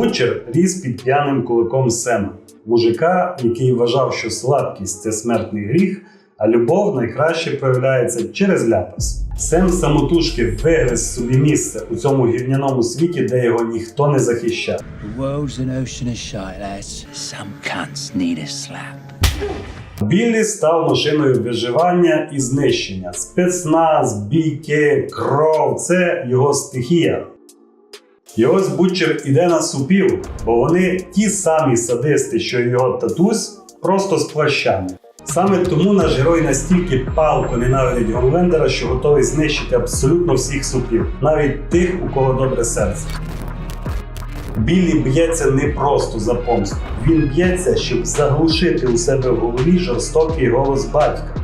Бутчер ріс під п'яним кулаком Сема, мужика, який вважав, що слабкість це смертний гріх, а любов найкраще проявляється через ляпас. Сем самотужки вигриз собі місце у цьому гівняному світі, де його ніхто не захищав. Біллі став машиною виживання і знищення. Спецназ, бійки, кров це його стихія. І ось Бутчер іде на супів, бо вони ті самі садисти, що й його татусь, просто з плащами. Саме тому наш герой настільки палко ненавидить Гомлендера, що готовий знищити абсолютно всіх супів, навіть тих, у кого добре серце. Біллі б'ється не просто за помсту. Він б'ється, щоб заглушити у себе в голові жорстокий голос батька.